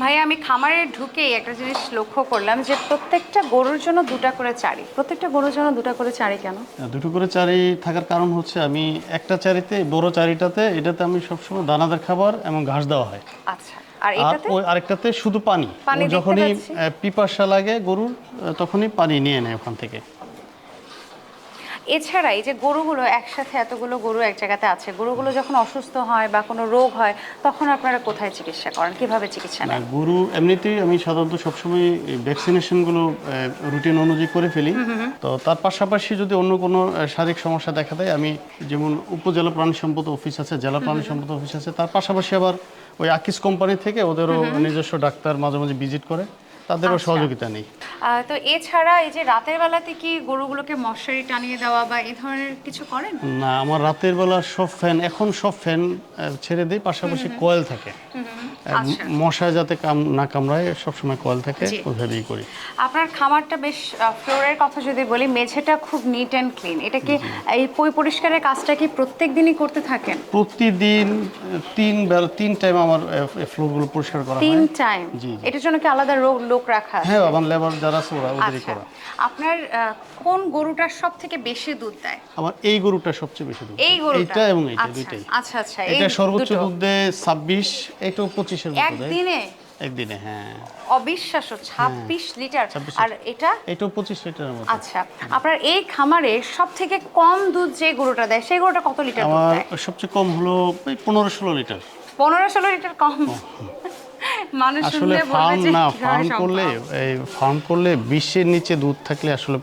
ভাইয়া আমি খামারে ঢুকেই একটা জিনিস লক্ষ্য করলাম যে প্রত্যেকটা গরুর জন্য দুটা করে চারি। প্রত্যেকটা গরুর জন্য দুটা করে চারি কেন? দুটো করে চারি থাকার কারণ হচ্ছে আমি একটা চারিতে বড় চারিটাতে এটাতে আমি সবসময় দানাদার খাবার এবং ঘাস দেওয়া হয়। আচ্ছা আর ওই আরেকটাতে শুধু পানি। পানি যখনই পিপাসা লাগে গরুর তখনই পানি নিয়ে নেয় ওখান থেকে। এছাড়া এই যে গরুগুলো একসাথে এতগুলো গরু এক জায়গাতে আছে গরুগুলো যখন অসুস্থ হয় বা কোনো রোগ হয় তখন আপনারা কোথায় চিকিৎসা করেন? কীভাবে চিকিৎসা নেন? গরু এমনিতেই আমি সাধারণত সবসময় ভ্যাকসিনেশনগুলো রুটিন অনুযায়ী করে ফেলি। তো তার পাশাপাশি যদি অন্য কোনো শারীরিক সমস্যা দেখা দেয় আমি যেমন উপজেলা প্রাণী সম্পদ অফিস আছে জেলা প্রাণী সম্পদ অফিস আছে তার পাশাপাশি আবার ওই আকিস কোম্পানি থেকে ওদেরও নিজস্ব ডাক্তার মাঝে মাঝে ভিজিট করে। তাদেরও সহযোগিতা নেই। তো এছাড়া এই যে রাতের বেলাতে কি গরুগুলোকে মশারি টানিয়ে দেওয়া বা এই ধরনের কিছু করেন? না আমার রাতের বেলা সব ফ্যান এখন সব ফ্যান ছেড়ে দিই পাশাপাশি কয়েল থাকে। আচ্ছা। মশা যাতে কাম না কামড়ায় সবসময় কয়েল থাকে ওইভাবেই করি। আপনার খামারটা বেশ ফ্লোরের কথা যদি বলি মেঝেটা খুব নিট অ্যান্ড ক্লিন এটা কি এই পই পরিষ্কারের কাজটা কি প্রত্যেক দিনই করতে থাকেন? প্রতিদিন তিন বেলা তিন টাইম আমার ফ্লোরগুলো পরিষ্কার করা হয়। তিন টাইম। এটার জন্য কি আলাদা রোগ লোক রাখা আছে? হ্যাঁ আমার লেবার যারা আছে ওরা ওদেরই আচ্ছা। করা। আপনার কোন গরুটার সব থেকে বেশি দুধ দেয়? আমার এই গরুটা সবচেয়ে বেশি দুধ এই গরুটা? এইটা এবং এইটা আচ্ছা, দুইটাই। আচ্ছা আচ্ছা এটা সর্বোচ্চ। দুধ দেয় ছাব্বিশ এটাও পঁচিশের মতো একদিনে? একদিনে হ্যাঁ। অবিশ্বাস্য ছাব্বিশ লিটার। আর এটা? এটাও পঁচিশ লিটারের মতো। আচ্ছা আপনার এই খামারে সব থেকে কম দুধ যে গরুটা দেয় সেই গরুটা কত লিটার দুধ আমার সবচেয়ে কম হলো এই পনেরো ষোলো লিটার। পনেরো ষোলো লিটার কম। মানুষ আসলে ফার্ম না ফার্ম করলে এই ফার্ম করলে বিশের নিচে দুধ থাকলে আসলে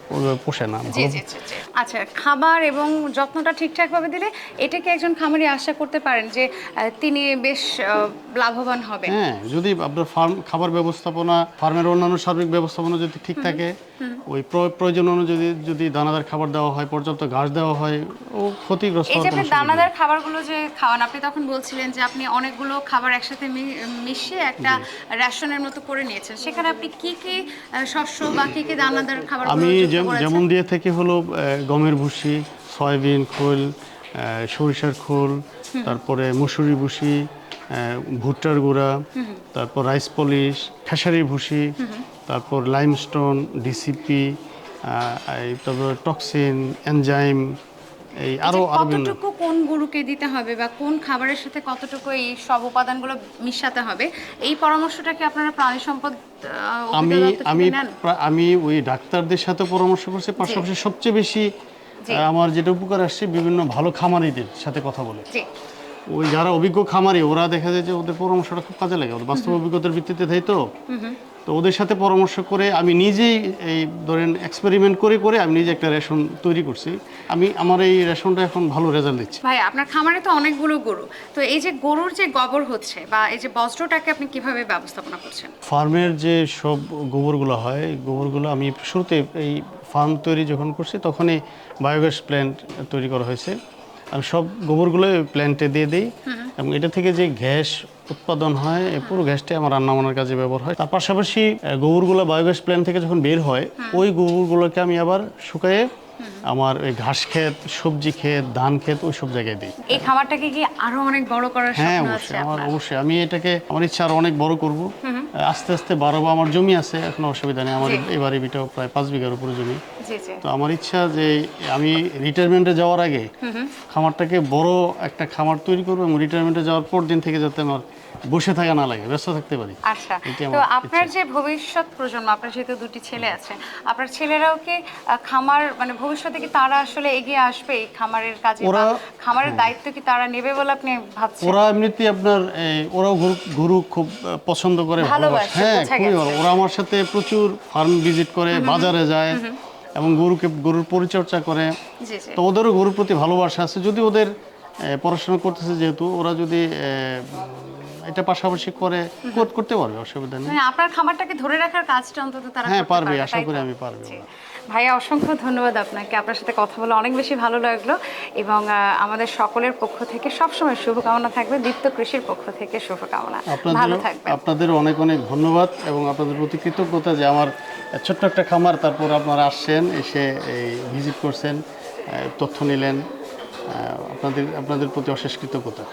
পোষে না জি জি। আচ্ছা খাবার এবং যত্নটা ঠিকঠাকভাবে দিলে এটা কি একজন খামারি আশা করতে পারেন যে তিনি বেশ লাভবান হবেন হ্যাঁ যদি আপনার ফার্ম খাবার ব্যবস্থাপনা ফার্মের অন্যান্য সার্বিক ব্যবস্থাপনা যদি ঠিক থাকে ওই প্রয়োজন অনুযায়ী যদি দানাদার খাবার দেওয়া হয় পর্যাপ্ত ঘাস দেওয়া হয় ও ক্ষতিগ্রস্ত এই যে আপনি। দানাদার খাবারগুলো যে খাওয়ান আপনি তখন বলছিলেন যে আপনি অনেকগুলো খাবার একসাথে মিশিয়ে একটা রেশনের মতো করে নিয়েছেন। সেখানে আপনি কি কি শস্য বা কি কি দানাদার খাবার আমি যেম- যেমন দিয়ে থেকে হলো গমের ভুসি সয়াবিন খোল সরিষার খোল তারপরে মুসুরি ভুসি ভুট্টার গুঁড়া তারপর রাইস পলিশ খেসারি ভুসি তারপর লাইমস্টোন ডিসিপি তারপর টক্সিন এনজাইম এই আরও আরও বিভিন্ন। কতটুকু কোন গরুকে দিতে হবে বা কোন খাবারের সাথে কতটুকু এই সব উপাদানগুলো মিশাতে হবে এই পরামর্শটা কি আপনারা প্রাণী সম্পদ আমি আমি? আমি ওই ডাক্তারদের সাথে পরামর্শ করছি পাশাপাশি সবচেয়ে বেশি আমার যেটা উপকার আসছে বিভিন্ন ভালো খামারিদের সাথে কথা বলে। ওই যারা অভিজ্ঞ খামারি ওরা দেখা যায় যে ওদের পরামর্শটা খুব কাজে লাগে ওদের বাস্তব অভিজ্ঞতার ভিত্তিতে তাই তো। তো ওদের সাথে পরামর্শ করে আমি নিজেই এই ধরেন এক্সপেরিমেন্ট করে করে আমি নিজে একটা রেশন তৈরি করছি। আমি আমার এই রেশনটা এখন ভালো রেজাল্ট দিচ্ছে। ভাই আপনার খামারে তো অনেকগুলো গরু। তো এই যে গরুর যে গোবর হচ্ছে বা এই যে বজ্রটাকে আপনি কীভাবে ব্যবস্থাপনা করছেন? ফার্মের যে সব গোবরগুলো হয় গোবরগুলো আমি শুরুতে এই ফার্ম তৈরি যখন করছি তখনই বায়োগ্যাস প্ল্যান্ট তৈরি করা হয়েছে। আমি সব গোবরগুলো প্ল্যান্টে দিয়ে দিই। এবং এটা থেকে যে গ্যাস উৎপাদন হয় এই পুরো গ্যাসটাই আমার রান্না বান্নার কাজে ব্যবহার হয়। তার পাশাপাশি গোবরগুলো বায়োগ্যাস প্ল্যান্ট থেকে যখন বের হয় ওই গোবরগুলোকে আমি আবার শুকায়ে আমার ওই ঘাস ক্ষেত সবজি ক্ষেত ধান ক্ষেত ওই সব জায়গায় দিই। এই খামারটাকে কি আরও অনেক বড় করার হ্যাঁ অবশ্যই। আমার অবশ্যই। আমি এটাকে আমার ইচ্ছা আরও অনেক বড় করব। আস্তে আস্তে বাড়াবো। আমার জমি আছে এখন অসুবিধা নেই। আমার। এবারে বিটাও প্রায় পাঁচ বিঘার উপরে জমি। তো আমার ইচ্ছা যে আমি রিটায়ারমেন্টে যাওয়ার আগে খামারটাকে বড় একটা খামার তৈরি করব এবং রিটায়ারমেন্টে যাওয়ার পর দিন থেকে যাতে আমার বসে থাকা না লাগে ব্যস্ত থাকতে পারি। আচ্ছা। তো আপনার যে ভবিষ্যৎ প্রজন্ম আপনার যেহেতু দুটি ছেলে আছে আপনার ছেলেরাও কি খামার মানে ভবিষ্যতে কি তারা আসলে এগিয়ে আসবে এই খামারের কাজে ওরা- খামারের দায়িত্ব কি তারা নেবে বলে আপনি ভাবছেন? ওরা এমনিতেই আপনার ওরাও গরু খুব পছন্দ করে ভালোবাসে, ভালোবাসে হ্যাঁ খুবই ভালো। ওরা আমার সাথে প্রচুর ফার্ম ভিজিট করে বাজারে যায়। এবং গরুকে গরুর পরিচর্যা করে। তো ওদেরও গরুর প্রতি ভালোবাসা আছে। যদি ওদের পড়াশোনা করতেছে যেহেতু ওরা যদি এটা পাশাপাশি করে কর- করতে পারবে অসুবিধা নেই। মানে আপনার খামারটাকে ধরে রাখার কাজটা অন্তত তারা হ্যাঁ পারবে আশা করি আমি পারবে। ভাইয়া অসংখ্য ধন্যবাদ আপনাকে। আপনার সাথে কথা বলে অনেক বেশি ভালো লাগল এবং আমাদের সকলের পক্ষ থেকে সবসময় শুভকামনা থাকবে। দীপ্ত কৃষির পক্ষ থেকে শুভকামনা। ভালো থাকবেন। আপনাদের অনেক অনেক ধন্যবাদ এবং আপনাদের প্রতি কৃতজ্ঞতা যে আমার ছোট্ট একটা খামার, তারপর আপনারা আসছেন, এসে এই ভিজিট করছেন তথ্য নিলেন আপনাদের আপনাদের প্রতি অশেষ কৃতজ্ঞতা।